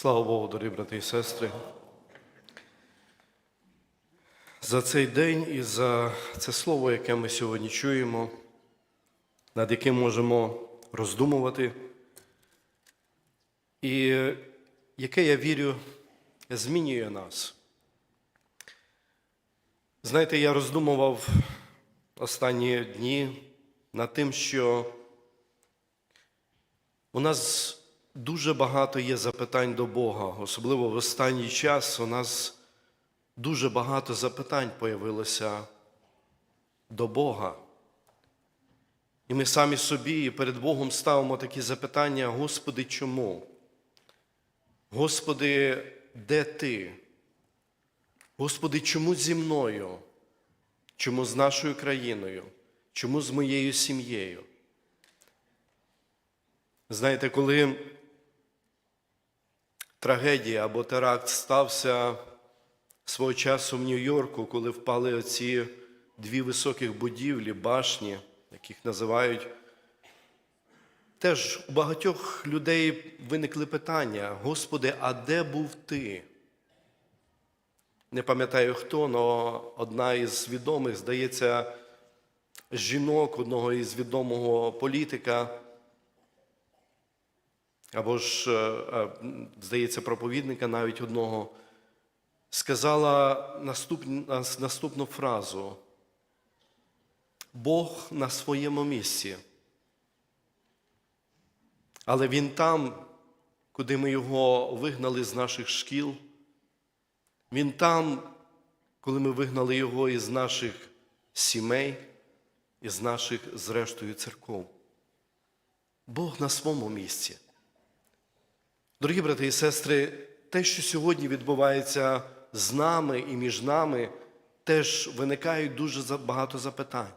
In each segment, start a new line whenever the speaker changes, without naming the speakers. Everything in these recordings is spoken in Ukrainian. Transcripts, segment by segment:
Слава Богу, дорогі брати і сестри. За цей день і за це слово, яке ми сьогодні чуємо, над яким можемо роздумувати, і яке, я вірю, змінює нас. Знаєте, я роздумував останні дні над тим, що у нас дуже багато є запитань до Бога, особливо в останній час у нас дуже багато запитань появилося до Бога. І ми самі собі перед Богом ставимо такі запитання: Господи, чому? Господи, де ти? Господи, чому зі мною? Чому з нашою країною? Чому з моєю сім'єю? Знаєте, коли трагедія або теракт стався свого часу в Нью-Йорку, коли впали оці дві високих будівлі, башні, яких називають, теж у багатьох людей виникли питання: Господи, а де був ти? Не пам'ятаю хто, але одна із відомих, здається, жінок одного із відомого політика або ж, е, е, здається, проповідника навіть одного, сказала наступну, фразу: Бог на своєму місці. Але Він там, куди ми його вигнали з наших шкіл, Він там, коли ми вигнали його із наших сімей, із наших, зрештою, церков. Бог на своєму місці. Дорогі брати і сестри, те, що сьогодні відбувається з нами і між нами, теж виникають дуже багато запитань.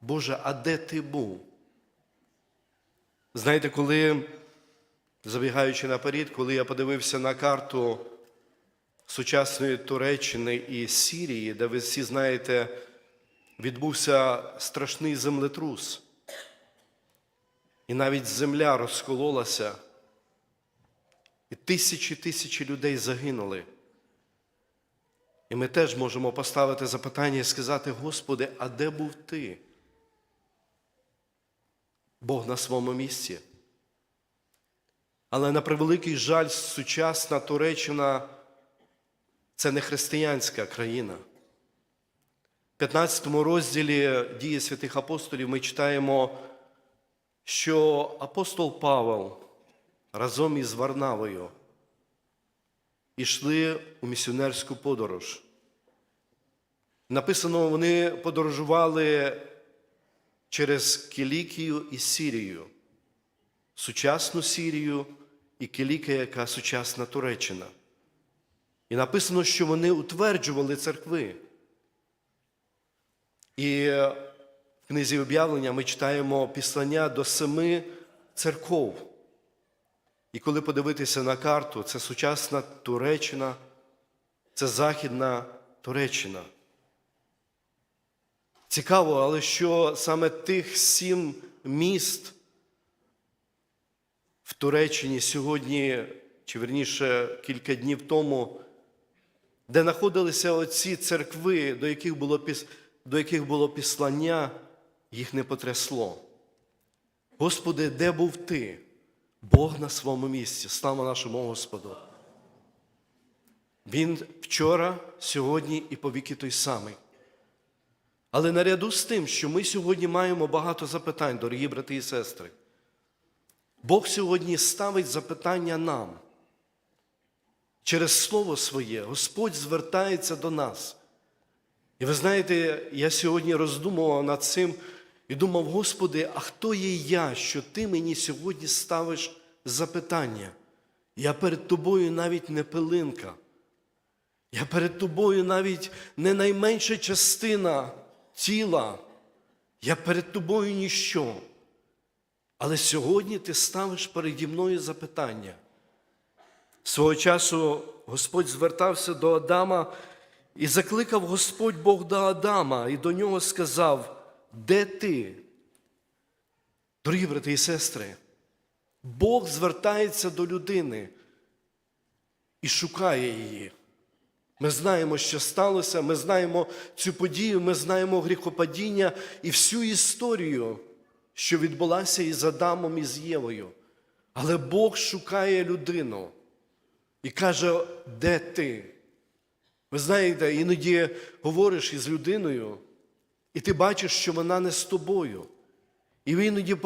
Боже, а де ти був? Знаєте, коли, забігаючи наперед, коли я подивився на карту сучасної Туреччини і Сірії, де ви всі знаєте, відбувся страшний землетрус, і навіть земля розкололася. І тисячі тисячі людей загинули. І ми теж можемо поставити запитання і сказати, Господи, а де був ти? Бог на своєму місці. Але на превеликий жаль, сучасна Туреччина це не християнська країна. В 15 розділі дії святих апостолів ми читаємо, що апостол Павел разом із Варнавою ішли у місіонерську подорож. Написано, вони подорожували через Кілікію і Сірію, сучасну Сірію і Кілікія, яка сучасна Туреччина. І написано, що вони утверджували церкви. І в книзі об'явлення ми читаємо післання до семи церков. І коли подивитися на карту, це сучасна Туреччина, це Західна Туреччина. Цікаво, але що саме тих сім міст в Туреччині сьогодні, чи верніше кілька днів тому, де знаходилися оці церкви, до яких було, до яких було післання, їх не потрясло. Господи, де був ти? Бог на своєму місці, слава нашому Господу. Він вчора, сьогодні і повіки той самий. Але наряду з тим, що ми сьогодні маємо багато запитань, дорогі брати і сестри, Бог сьогодні ставить запитання нам. Через Слово Своє Господь звертається до нас. І ви знаєте, я сьогодні роздумував над цим. І думав, Господи, а хто є я, що Ти мені сьогодні ставиш запитання? Я перед тобою навіть не пилинка. Я перед тобою навіть не найменша частина тіла. Я перед тобою ніщо. Але сьогодні ти ставиш переді мною запитання. Свого часу Господь звертався до Адама і закликав Господь Бог до Адама, і до нього сказав. Де ти? Дорогі брати і сестри, Бог звертається до людини і шукає її. Ми знаємо, що сталося, ми знаємо цю подію, ми знаємо гріхопадіння і всю історію, що відбулася із Адамом і з Євою. Але Бог шукає людину і каже, де ти? Ви знаєте, іноді говориш із людиною, і ти бачиш, що вона не з тобою. І іноді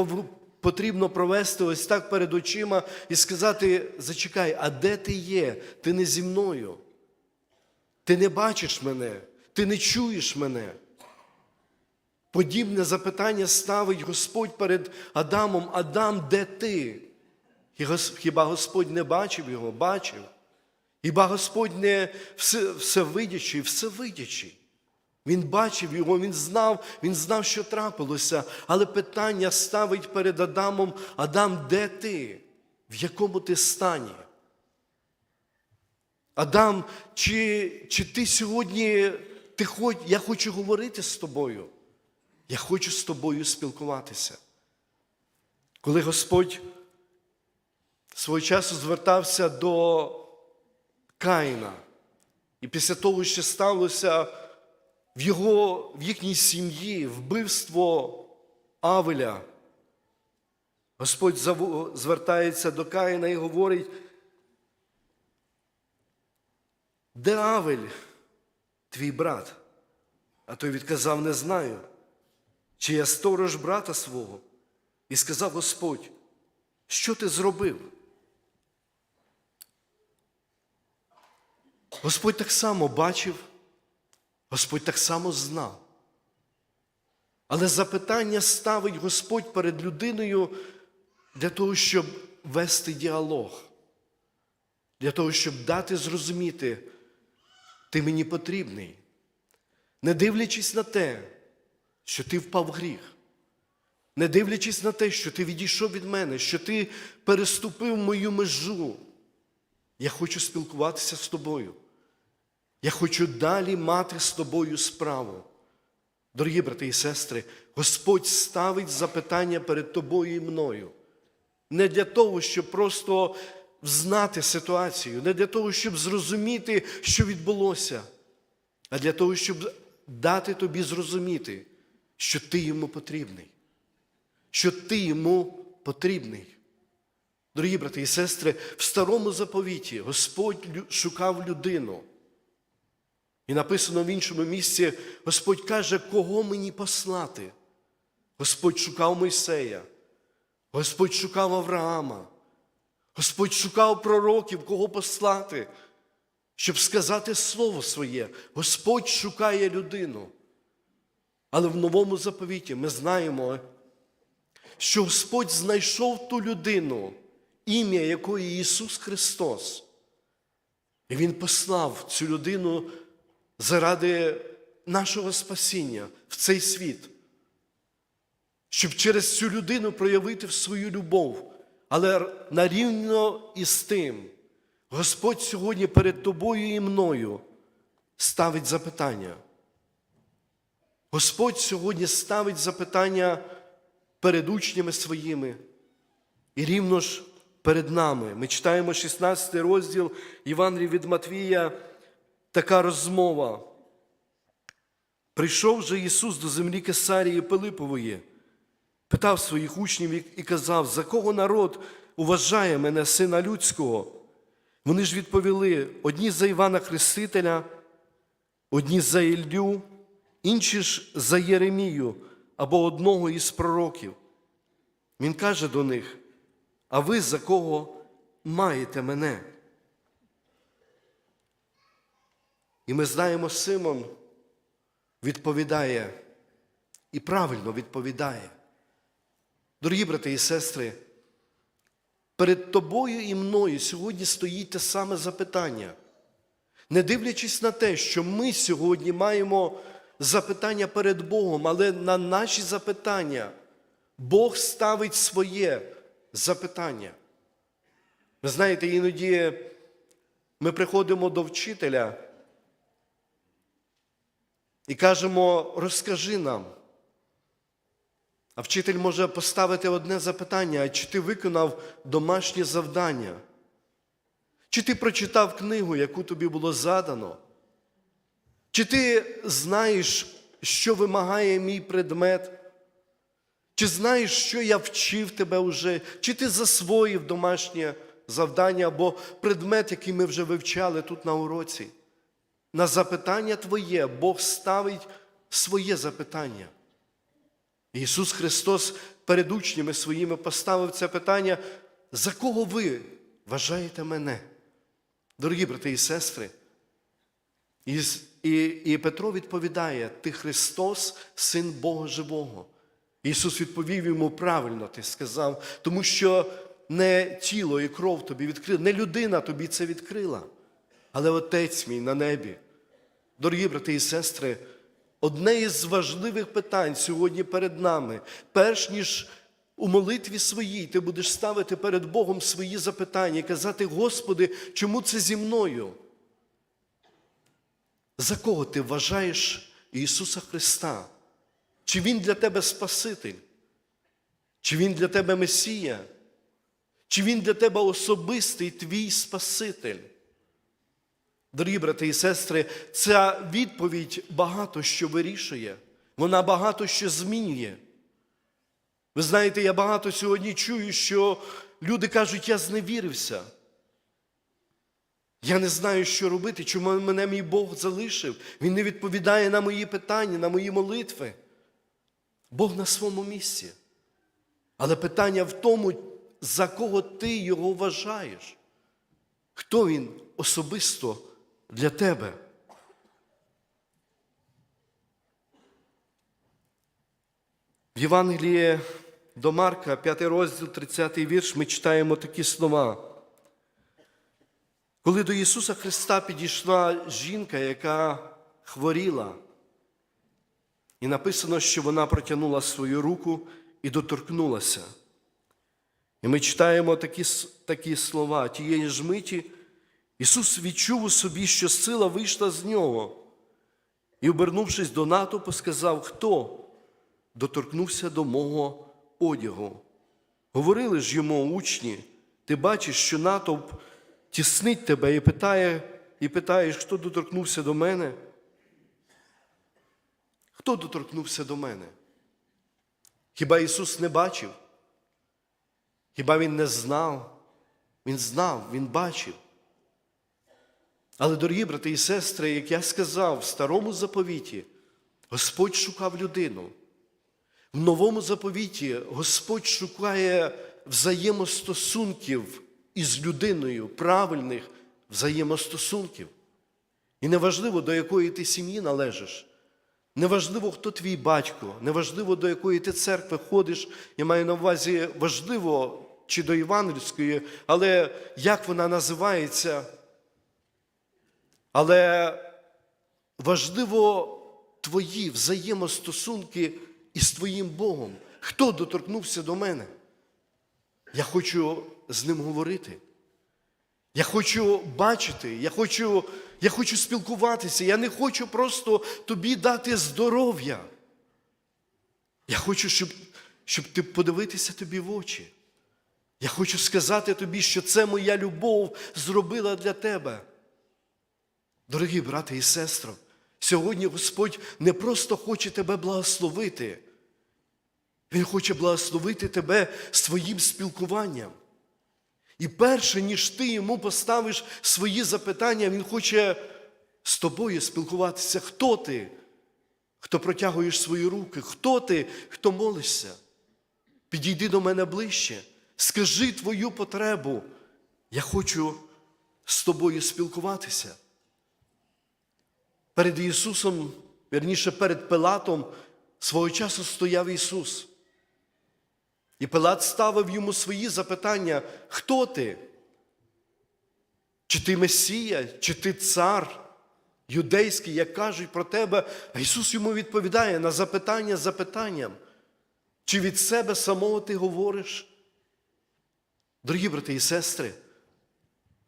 потрібно провести ось так перед очима і сказати: зачекай, а де ти є? Ти не зі мною. Ти не бачиш мене, ти не чуєш мене. Подібне запитання ставить Господь перед Адамом: Адам, де ти? Хіба Господь не бачив його? Бачив. Хіба Господь не все, всевидячий, всевидячий. Він бачив його, він знав, він знав, що трапилося. Але питання ставить перед Адамом: Адам, де ти? В якому ти стані? Адам, чи, чи ти сьогодні, ти хоч, я хочу говорити з тобою. Я хочу з тобою спілкуватися. Коли Господь свого часу звертався до Каїна, і після того, що сталося в, його, в їхній сім'ї, вбивство Авеля, Господь звертається до Каїна і говорить, де Авель, твій брат? А той відказав, не знаю, чи я сторож брата свого. І сказав Господь, що ти зробив? Господь так само бачив, Господь так само знав. Але запитання ставить Господь перед людиною для того, щоб вести діалог, для того, щоб дати зрозуміти, ти мені потрібний, не дивлячись на те, що ти впав в гріх, не дивлячись на те, що ти відійшов від мене, що ти переступив мою межу. Я хочу спілкуватися з тобою. Я хочу далі мати з тобою справу. Дорогі брати і сестри, Господь ставить запитання перед тобою і мною. Не для того, щоб просто знати ситуацію, не для того, щоб зрозуміти, що відбулося, а для того, щоб дати тобі зрозуміти, що ти йому потрібний, що ти йому потрібний. Дорогі брати і сестри, в старому заповіті Господь шукав людину. І написано в іншому місці, Господь каже, кого мені послати. Господь шукав Мойсея, Господь шукав Авраама, Господь шукав пророків, кого послати, щоб сказати слово своє. Господь шукає людину. Але в новому заповіті ми знаємо, що Господь знайшов ту людину, ім'я якої Ісус Христос. І Він послав цю людину заради нашого спасіння в цей світ, щоб через цю людину проявити свою любов. Але нарівно із тим, Господь сьогодні перед тобою і мною ставить запитання. Господь сьогодні ставить запитання перед учнями своїми і рівно ж перед нами. Ми читаємо 16 розділ Євангелії від Матвія, така розмова. Прийшов же Ісус до землі Кесарії Пилипової, питав своїх учнів і- казав, за кого народ уважає мене, сина людського? Вони ж відповіли: одні за Івана Хрестителя, одні за Іллю, інші ж за Єремію або одного із пророків. Він каже до них: А ви за кого маєте мене? І ми знаємо, Симон відповідає і правильно відповідає. Дорогі брати і сестри, перед тобою і мною сьогодні стоїть те саме запитання. Не дивлячись на те, що ми сьогодні маємо запитання перед Богом, але на наші запитання Бог ставить своє запитання. Ви знаєте, іноді ми приходимо до вчителя і кажемо, розкажи нам. А вчитель може поставити одне запитання, чи ти виконав домашнє завдання? Чи ти прочитав книгу, яку тобі було задано? Чи ти знаєш, що вимагає мій предмет? Чи знаєш, що я вчив тебе вже? Чи ти засвоїв домашнє завдання або предмет, який ми вже вивчали тут на уроці? На запитання твоє Бог ставить своє запитання. Ісус Христос перед учнями своїми поставив це питання, за кого ви вважаєте мене? Дорогі брати і сестри, і, і, і Петро відповідає: Ти Христос, Син Бога Живого. Ісус відповів йому правильно, ти сказав, тому що не тіло і кров тобі відкрили, не людина тобі це відкрила, але Отець мій на небі. Дорогі брати і сестри, одне із важливих питань сьогодні перед нами, перш ніж у молитві своїй ти будеш ставити перед Богом свої запитання і казати, Господи, чому це зі мною? За кого ти вважаєш Ісуса Христа? Чи Він для тебе Спаситель? Чи Він для тебе Месія? Чи Він для тебе особистий твій Спаситель? Дорогі брати і сестри, ця відповідь багато що вирішує, вона багато що змінює. Ви знаєте, я багато сьогодні чую, що люди кажуть, я зневірився. Я не знаю, що робити, чому мене мій Бог залишив. Він не відповідає на мої питання, на мої молитви. Бог на своєму місці. Але питання в тому, за кого ти його вважаєш. Хто він особисто для тебе? В Євангелії до Марка, 5 розділ, 30 вірш, ми читаємо такі слова. Коли до Ісуса Христа підійшла жінка, яка хворіла, і написано, що вона протягнула свою руку і доторкнулася. І ми читаємо такі, такі слова тієї ж миті, Ісус відчув у собі, що сила вийшла з нього, і, обернувшись до натовпу, сказав, хто доторкнувся до мого одягу. Говорили ж йому учні, ти бачиш, що натовп тіснить тебе і питає, і питаєш, хто доторкнувся до мене? Хто доторкнувся до мене? Хіба Ісус не бачив? Хіба Він не знав? Він знав, Він бачив. Але, дорогі брати і сестри, як я сказав, в старому заповіті Господь шукав людину. В новому заповіті Господь шукає взаємостосунків із людиною, правильних взаємостосунків. І неважливо, до якої ти сім'ї належиш, неважливо, хто твій батько, неважливо, до якої ти церкви ходиш, я маю на увазі важливо чи до Євангельської, але як вона називається. Але важливо твої взаємостосунки із твоїм Богом. Хто доторкнувся до мене? Я хочу з ним говорити. Я хочу бачити, я хочу, я хочу спілкуватися. Я не хочу просто тобі дати здоров'я. Я хочу, щоб, щоб ти подивитися тобі в очі. Я хочу сказати тобі, що це моя любов зробила для тебе. Дорогі брати і сестри, сьогодні Господь не просто хоче тебе благословити, Він хоче благословити тебе своїм спілкуванням. І перше, ніж ти йому поставиш свої запитання, Він хоче з тобою спілкуватися. Хто ти, хто протягуєш свої руки? Хто ти, хто молишся? Підійди до мене ближче, скажи твою потребу. Я хочу з тобою спілкуватися. Перед Ісусом, верніше перед Пилатом, свого часу стояв Ісус. І Пилат ставив йому свої запитання: хто ти? Чи ти Месія, чи ти цар юдейський, як кажуть про тебе? А Ісус йому відповідає на запитання запитанням. Чи від себе самого ти говориш? Дорогі брати і сестри,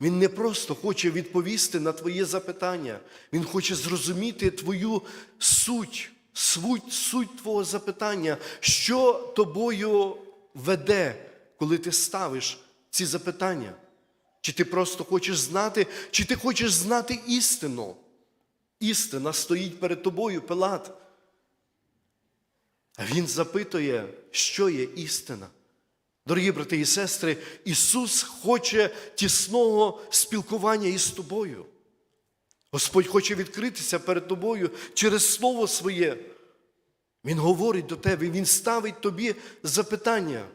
він не просто хоче відповісти на твоє запитання, Він хоче зрозуміти твою суть, суть, суть твого запитання, що тобою веде, коли ти ставиш ці запитання. Чи ти просто хочеш знати, чи ти хочеш знати істину? Істина стоїть перед тобою, Пилат. А він запитує, що є істина. Дорогі брати і сестри, Ісус хоче тісного спілкування із тобою. Господь хоче відкритися перед тобою через Слово Своє. Він говорить до тебе, Він ставить тобі запитання.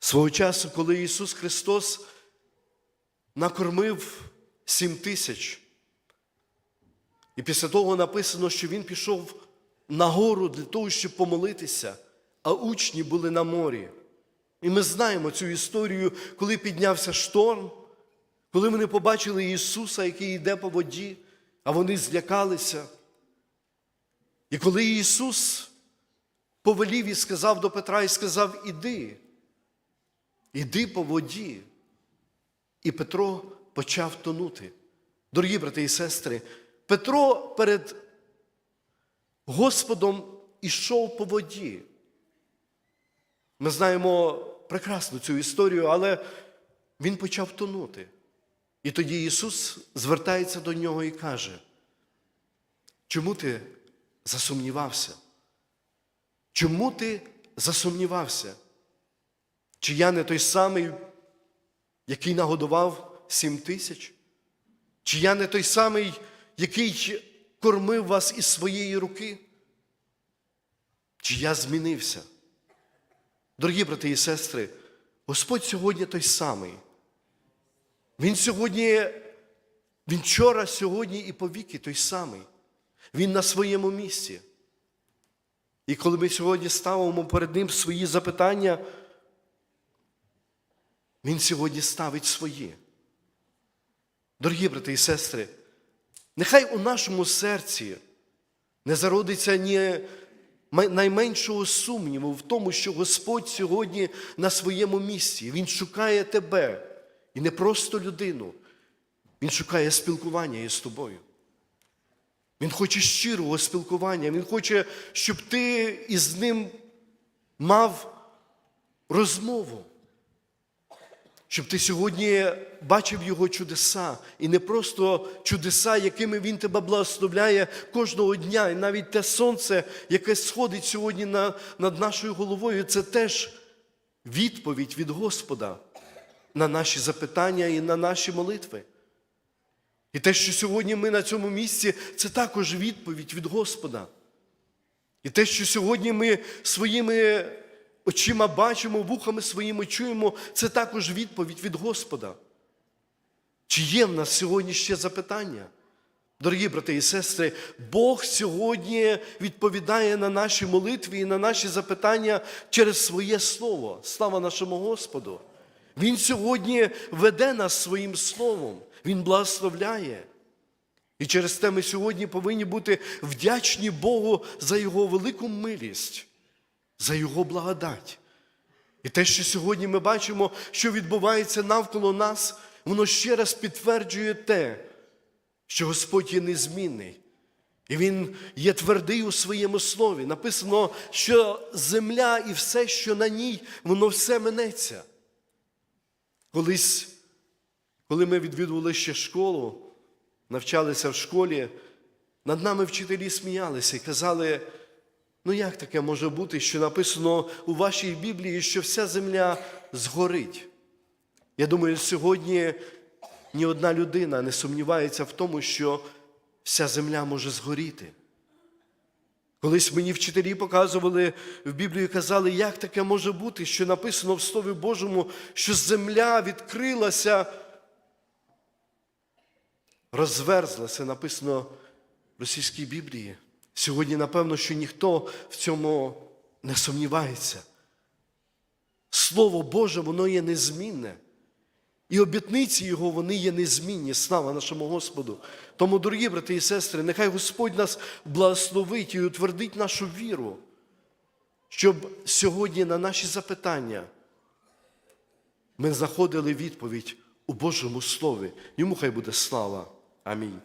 Свого часу, коли Ісус Христос накормив сім тисяч, і після того написано, що Він пішов на гору для того, щоб помолитися, а учні були на морі. І ми знаємо цю історію, коли піднявся шторм, коли вони побачили Ісуса, який йде по воді, а вони злякалися. І коли Ісус повелів і сказав до Петра і сказав: Іди, іди по воді. І Петро почав тонути. Дорогі брати і сестри, Петро перед Господом ішов по воді. Ми знаємо прекрасно цю історію, але він почав тонути. І тоді Ісус звертається до нього і каже, чому ти засумнівався? Чому ти засумнівався? Чи я не той самий, який нагодував сім тисяч? Чи я не той самий, який кормив вас із своєї руки? Чи я змінився? Дорогі брати і сестри, Господь сьогодні той самий. Він сьогодні, Він вчора, сьогодні і повіки той самий. Він на своєму місці. І коли ми сьогодні ставимо перед Ним свої запитання, Він сьогодні ставить свої. Дорогі брати і сестри, нехай у нашому серці не зародиться ні найменшого сумніву в тому, що Господь сьогодні на своєму місці. Він шукає тебе і не просто людину. Він шукає спілкування із тобою. Він хоче щирого спілкування, Він хоче, щоб ти із ним мав розмову. Щоб ти сьогодні бачив Його чудеса, і не просто чудеса, якими Він тебе благословляє кожного дня, і навіть те сонце, яке сходить сьогодні на, над нашою головою, це теж відповідь від Господа на наші запитання і на наші молитви. І те, що сьогодні ми на цьому місці, це також відповідь від Господа. І те, що сьогодні ми своїми очима бачимо, вухами своїми чуємо, це також відповідь від Господа. Чи є в нас сьогодні ще запитання? Дорогі брати і сестри, Бог сьогодні відповідає на наші молитви і на наші запитання через своє Слово. Слава нашому Господу! Він сьогодні веде нас своїм словом, Він благословляє. І через те ми сьогодні повинні бути вдячні Богу за Його велику милість, за Його благодать. І те, що сьогодні ми бачимо, що відбувається навколо нас, воно ще раз підтверджує те, що Господь є незмінний. І Він є твердий у своєму слові. Написано, що земля і все, що на ній, воно все минеться. Колись, коли ми відвідували ще школу, навчалися в школі, над нами вчителі сміялися і казали, ну як таке може бути, що написано у вашій Біблії, що вся земля згорить. Я думаю, сьогодні ні одна людина не сумнівається в тому, що вся земля може згоріти. Колись мені вчителі показували в Біблії, казали, як таке може бути, що написано в Слові Божому, що земля відкрилася, розверзлася, написано в російській Біблії. Сьогодні, напевно, що ніхто в цьому не сумнівається. Слово Боже, воно є незмінне. І обітниці Його, вони є незмінні. Слава нашому Господу. Тому, дорогі брати і сестри, нехай Господь нас благословить і утвердить нашу віру, щоб сьогодні на наші запитання ми знаходили відповідь у Божому Слові. Йому хай буде слава. Амінь.